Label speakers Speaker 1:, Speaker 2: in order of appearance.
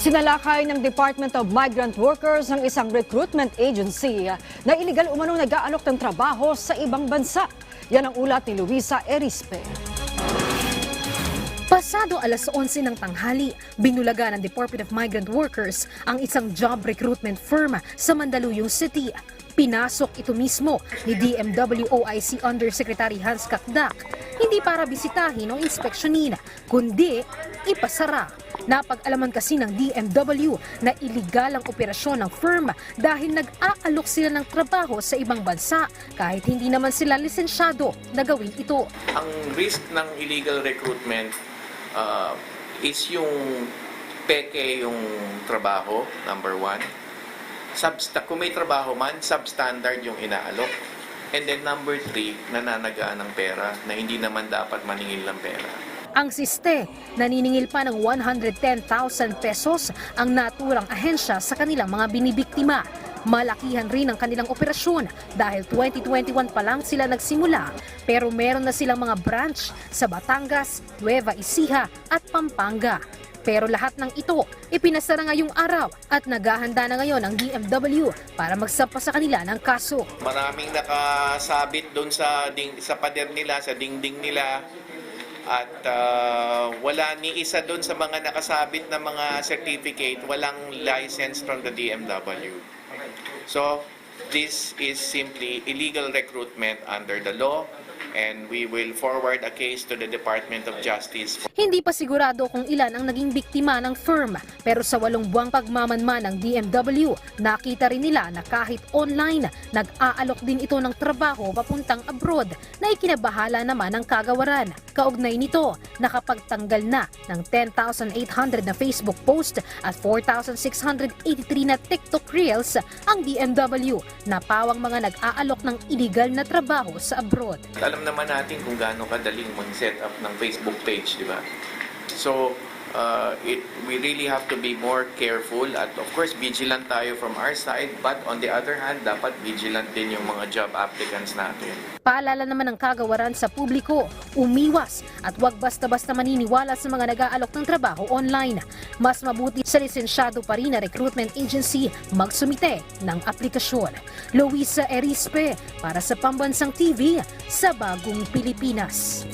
Speaker 1: Sinalakay ng Department of Migrant Workers ang isang recruitment agency na iligal umano nag-aalok ng trabaho sa ibang bansa. Yan ang ulat ni Luisa Erispe.
Speaker 2: Pasado alas 11 ng tanghali, binulaga ng Department of Migrant Workers ang isang job recruitment firm sa Mandaluyong City. Pinasok ito mismo ni DMW OIC Undersecretary Hans Kakdak, hindi para bisitahin o inspeksyonin, kundi ipasara. Napag-alaman kasi ng DMW na iligal ang operasyon ng firm dahil nag-aalok sila ng trabaho sa ibang bansa kahit hindi naman sila lisensyado na gawin ito.
Speaker 3: ang risk ng illegal recruitment uh, is yung peke yung trabaho, number one. Substa kung may trabaho man, substandard yung inaalok. And then number three, nananagaan ng pera na hindi naman dapat maningil ng pera.
Speaker 2: Ang siste, naniningil pa ng 110,000 pesos ang naturang ahensya sa kanilang mga binibiktima. Malakihan rin ang kanilang operasyon dahil 2021 pa lang sila nagsimula pero meron na silang mga branch sa Batangas, Nueva Ecija at Pampanga. Pero lahat ng ito ipinasara ngayong araw at naghahanda na ngayon ang DMW para magsampa sa kanila ng kaso.
Speaker 3: Maraming nakasabit doon sa ding, sa pader nila, sa dingding nila. At uh, wala ni isa doon sa mga nakasabit na mga certificate, walang license from the DMW. So, this is simply illegal recruitment under the law and we will forward a case to the Department of Justice
Speaker 2: Hindi pa sigurado kung ilan ang naging biktima ng firm pero sa walong buwang pagmamanman ng DMW, nakita rin nila na kahit online, nag-aalok din ito ng trabaho papuntang abroad na ikinabahala naman ng kagawaran. Kaugnay nito, nakapagtanggal na ng 10,800 na Facebook post at 4,683 na TikTok Reels ang DMW na pawang mga nag-aalok ng illegal na trabaho sa abroad.
Speaker 3: Naman natin kung gaano kadaling mag-set up ng Facebook page, di ba? So, uh, it, we really have to be more careful at of course vigilant tayo from our side but on the other hand, dapat vigilant din yung mga job applicants natin.
Speaker 2: Paalala naman ng kagawaran sa publiko, umiwas at huwag basta-basta maniniwala sa mga nag-aalok ng trabaho online. Mas mabuti sa lisensyado pa rin na recruitment agency magsumite ng aplikasyon. Luisa Erispe para sa Pambansang TV sa Bagong Pilipinas.